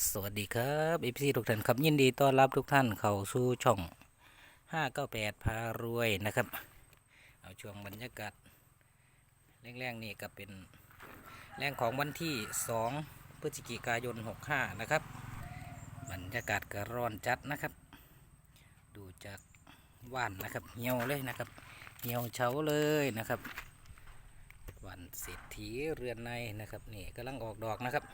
สวัสดีครับเอฟซีทุกท่านครับยินดีต้อนรับทุกท่านเข้าสู่ช่อง 598 พารวยนะครับ เอาช่วงบรรยากาศแรงๆนี่ก็เป็นแรงของวันที่ 2 พฤศจิกายน 65 นะครับ บรรยากาศก็ร้อนจัดนะครับ ดูจากว่านนะครับเหี่ยวเลยนะครับเหี่ยวเฉาเลยนะครับวันเศรษฐีเรือนในนะครับนี่กำลังออกดอกนะครับ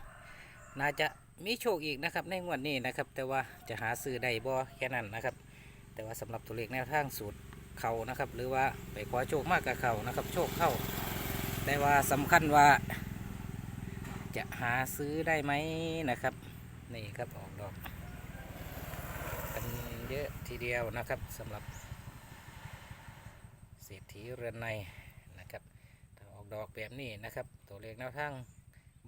น่าจะมีโชคอีกนะครับในงวดนี้นะครับ แต่ว่าจะหาซื้อได้บ่แค่นั้นนะครับ แต่ว่าสำหรับตัวเลขแนวทางสูตรเขานะครับ หรือว่าไปขอโชคมากกับเขานะครับ โชคเข้า แต่ว่าสำคัญว่า จะหาซื้อได้ไหมนะครับนี่ครับออกดอกกันเยอะทีเดียวนะครับสำหรับเศรษฐีเรือนในนะครับถ้าออกดอกแบบนี้นะครับ ตัวเลขแนวทาง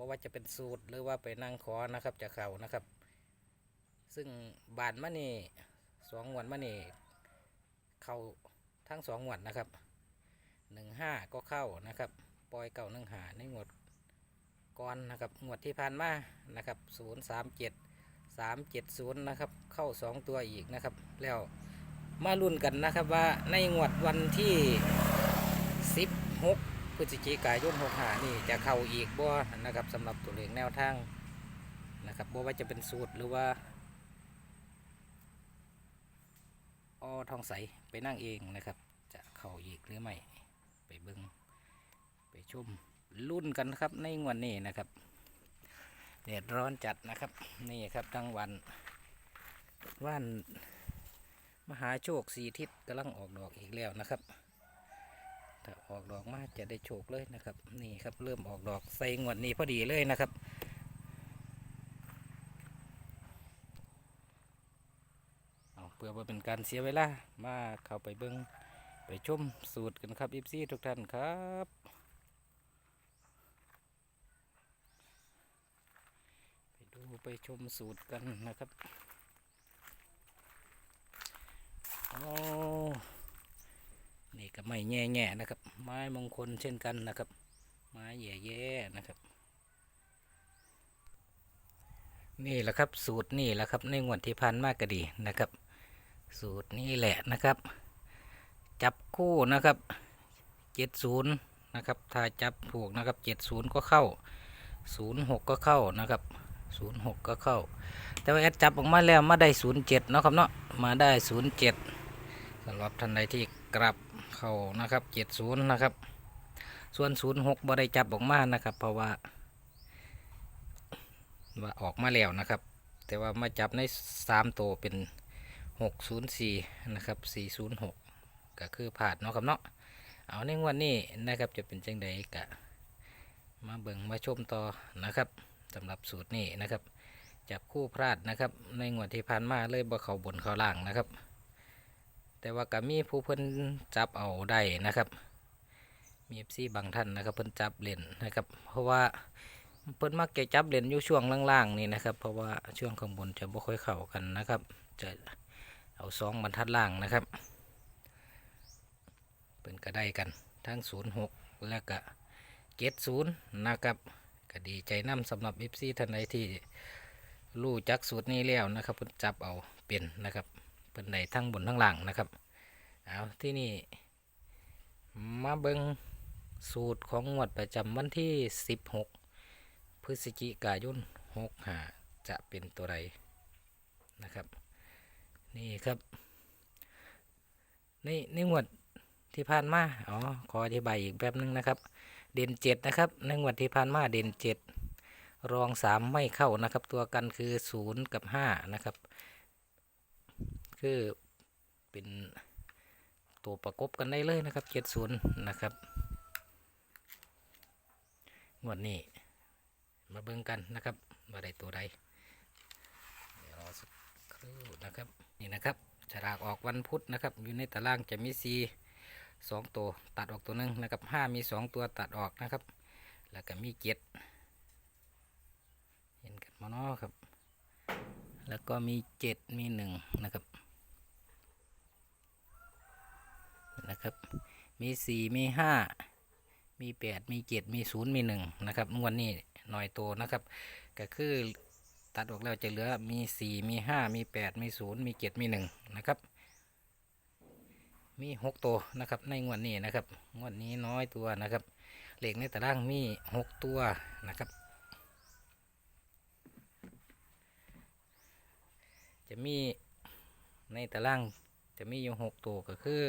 บ่ว่าจะเป็นสูตรหรือว่าไปนั่งขอนะครับจะเขานะครับ ซึ่งบานมะนี่สองงวดมะนี่เข้าทั้งสองงวดนะครับหนึ่งห้าก็เข้านะครับปล่อยเก่าหนึ่งหาในงวดก่อนนะครับงวดที่ผ่านมานะครับศูนย์สามเจ็ดสามเจ็ดศูนย์นะครับเข้าสองตัวอีกนะครับ แล้วมาลุ้นกันนะครับว่าในงวดวันที่สิบหก พฤศจิกายน6หานี่จะเข้าอีกบ่นะครับสำหรับตัวเลขแนวทางนะครับบ่ว่าจะเป็นสูตรหรือว่าออทองใสไปนั่งเองนะครับ จะเข้าอีกหรือไม่ไปเบิงไปชมรุ่นกันครับในวันนี้นะครับแดดร้อนจัดนะครับนี่ครับทั้งวันว่านมหาโชคสีทิศกำลังออกดอกอีกแล้วนะครับ ออกดอกมากจะได้โชคเลยนะครับ นี่ครับเริ่มออกดอกใส่งวดนี้พอดีเลยนะครับเอาเพื่อว่าเป็นการเสียเวลามาเข้าไปเบิ้งไปชมสูตรกันครับอิฟซี่ทุกท่านครับไปดูไปชมสูตรกันนะครับ โอ้ นี่ก็ไม่แง่ๆนะครับ ไม้มงคลเช่นกันนะครับ ไม้แย่ๆนะครับ นี่แหละครับสูตรนี่แหละครับในงวดที่พันมากก็ดีนะครับ สูตรนี่แหละนะครับ จับคู่นะครับเจ็ดศูนย์นะครับถ้าจับถูกนะครับเจ็ดศูนย์ก็เข้าศูนย์หกก็เข้านะครับศูนย์หกก็เข้า แต่ว่าแอดจับออกมาแล้วมาได้ศูนย์เจ็ดนาะครับเนาะมาได้ศูนย์เจ็ดสำหรับท่านใดที่กลับ เข้านะครับเจ็ดศูนย์นะครับ ส่วนศูนย์หกบ่ได้จับออกมานะครับ เพราะว่าว่าออกมาแล้วนะครับ แต่ว่ามาจับในสามตัวเป็นหกศูนย์สี่นะครับสี่ศูนย์หกก็คือผ่านเนาะครับเนาะเอาในงวันนี้นะครับจะเป็นจังใดกะมาเบิ่งมาชมต่อนะครับสำหรับสูตรนี้นะครับจับคู่พลาดนะครับ ในงวดที่ผ่านมาเลยบ่เขาบนเขาล่างนะครับ แต่ว่าก็มีผู้เพิ่นจับเอาได้นะครับ มีเอฟซีบางท่านนะครับเพิ่นจับเล่นนะครับ เพราะว่าเพิ่นมักจะจับเล่นอยู่ช่วงล่างๆนี่นะครับ เพราะว่าช่วงข้างบนจะบ่ค่อยเข้ากันนะครับ จะเอาสองบรรทัดล่างนะครับเพิ่นก็ได้กันทั้งศูนย์หกแล้วก็เจ็ดศูนย์นะครับก็ดีใจนํสำหรับเอฟซีท่านใดที่รู้จักสูตรนี้แล้วนะครับเพิ่นจับเอาเป็นนะครับ เป็นในทั้งบนทั้งล่างนะครับเอาที่นี่มาเบิงสูตรของงวดประจำวันที่ 16 พฤศจิกายน6หาจะเป็นตัวใดนะครับ นี่ครับในในงวดที่ผ่านมาอ๋อขออธิบายอีกแป๊บนึงนะครับ เด่นเจ็ดนะครับในงวดที่ผ่านมาเด่นเจ็ดรองสามไม่เข้านะครับ ตัวกันคือศูนย์กับห้านะครับ คือเป็นตัวประกบกันได้เลยนะครับเจ็ดศูนย์นะครับงวดนี้มาเบิ่งกันนะครับว่าได้ตัวใดเดี๋ยวรอสักครู่นะครับนี่นะครับฉลากออกวันพุธนะครับ อยู่ในตารางจะมีสีสองตัวตัดออกตัวหนึ่งนะครับห้ามีสองตัวตัดออกนะครับ แล้วก็มีเจ็ดเห็นกันมาเนาะครับ แล้วก็มีเจ็ดมีหนึ่งนะครับ นะครับ มีสี่มีห้ามีแปดมีเจ็ดมีศูนย์มีหนึ่งนะครับงวดนี้หน่อยโตนะครับ ก็คือตัดออกแล้วจะเหลือมีสี่มีห้ามีแปดมีศูนย์มีเจ็ดมีหนึ่งนะครับ มีหกตัวนะครับในงวดนี้นะครับงวดนี้น้อยตัวนะครับเหล็กในตารางมีหกตัวนะครับจะมีในตารางจะมีอยู่หกตัวก็คือ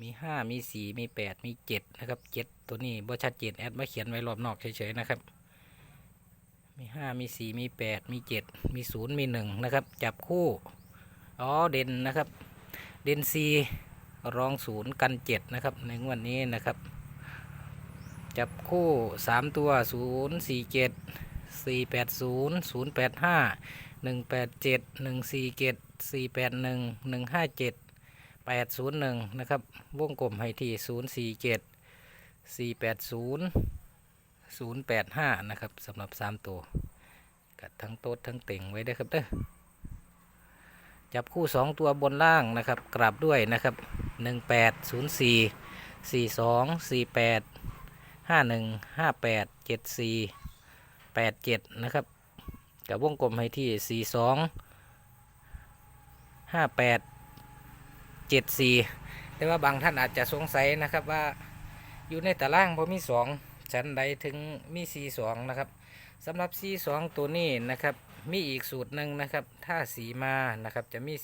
มีห้ามีสี่มีแปดมีเจ็ดนะครับเจ็ดตัวนี้บ่ชัดเจนแอดมาเขียนไว้รอบนอกเฉยๆนะครับ มีห้ามีสี่มีแปดมีเจ็ดมีศูนย์มีหนึ่งนะครับ จับคู่อ๋อเด่นนะครับ เด่นซีรองศูนย์กันเจ็ดนะครับในงวดนี้นะครับ จับคู่สามตัวศูนย์สี่เจ็ดสี่แปดศูนย์ศูนย์แปดห้าหนึ่งแปดเจ็ดหนึ่งสี่เจ็ดสี่แปดหนึ่งหนึ่งห้าเจ็ด แปดศูนย์หนึ่งนะครับ วงกลมให้ที่ศูนย์สี่เจ็ดสี่แปดศูนย์ศูนย์แปดห้านะครับสำหรับสามตัว กัดทั้งโต๊ดทั้งเต่งไว้เด้ครับเด้อจับคู่สองตัวบนล่างนะครับ กลับด้วยนะครับหนึ่งแปดศูนย์สี่สี่สองสี่แปดห้าหนึ่งห้าแปดเจ็ดสี่แปดเจ็ดนะครับกับวงกลมให้ที่สี่สองห้าแปด จ็ดสี่แต่ว่าบางท่านอาจจะสงสัยนะครับว่าอยู่ในตารางพอมีสองชั้นใดถึงมีสี่สองนะครับสำหรับสีสองตัวนี้นะครับมีอีกสูตรหนึ่งนะครับ ถ้าสีมานะครับจะมี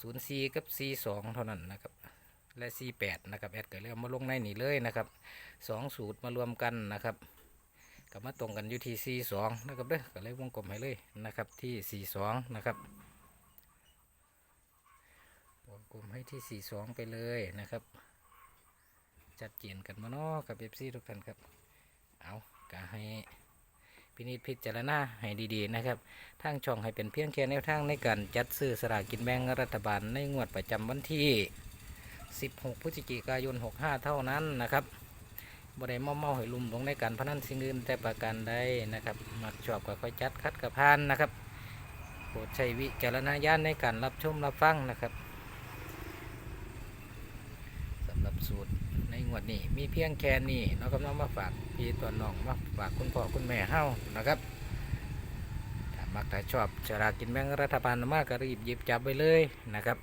ศูนย์ีกับสีสองเท่านั้นนะครับและสีแปดนะครับแอดก็เลยเอามาลงในนี่เลยนะครับสองสูตรมารวมกันนะครับก็มาตรงกันอยู่ที่สีสองนะครับเด้อก็เลยวงกลมให้เลยนะครับที่สีสองนะครับ กลมให้ที่สี่สองไปเลยนะครับ จัดเจียนกันมาเนาะกับเอฟซีทุกท่านครับ เอาก็ให้พินิจพิจารณาให้ดีๆนะครับ ทางช่องให้เป็นเพียงแค่แนวทางในการจัดซื้อสลากกินแบ่งรัฐบาลในงวดประจำวันที่ 16 พฤศจิกายน 65 เท่านั้นนะครับบ่ได้เมาเมาให้ลุ่มลงในการพนันสิ่งอื่นแต่ประการใดนะครับมักชอบก็ค่อยจัดคัดกับพานนะครับโปรดใช้วิจารณญาณในการรับชมรับฟังนะครับ สูตรในงวดนี้มีเพียงแค่นี้นะครับน้องมาฝากพี่ตัวน้องมาฝากคุณพ่อคุณแม่เฮานะครับถ้ามักถ้าชอบฉลากกินแบ่งรัฐบาลมากก็รีบหยิบจับไปเลยนะครับ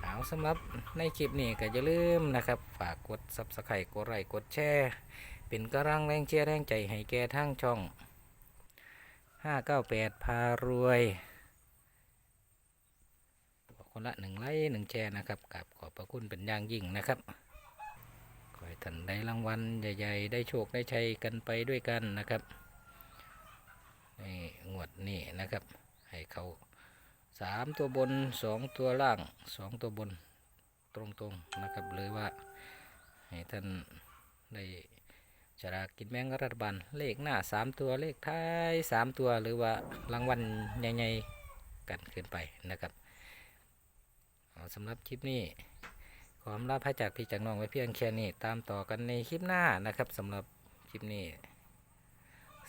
เอาสำหรับในคลิปนี้ก็อย่าลืมนะครับ ฝากกดซับสไครต์กดไลค์กดแชร์เป็นกำลังแรงเชียร์แรงใจให้แก่ทั้งช่อง 598 พารวย คนละหนึ่งไลค์หนึ่งแชร์นะครับกับขอบพระคุณเป็นอย่างยิ่งนะครับขอให้ท่านได้รางวัลใหญ่ๆ ได้โชคได้ชัยกันไปด้วยกันนะครับในงวดนี้นะครับ ให้เขาสามตัวบนสองตัวล่างสองตัวบนตรงๆนะครับหรือว่า ให้ท่านได้ฉลากินแบ่งรัฐบาลเลขหน้าสามตัวเลขท้ายสามตัวหรือว่ารางวัลใหญ่ๆกันขึ้นไปนะครับ สำหรับคลิปนี้ขออำลาพระจากพี่จากน้องไว้เพียงแค่นี้ตามต่อกันในคลิปหน้านะครับสำหรับคลิปนี้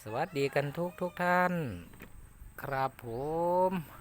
สวัสดีกันทุกทุกท่าน ครับผม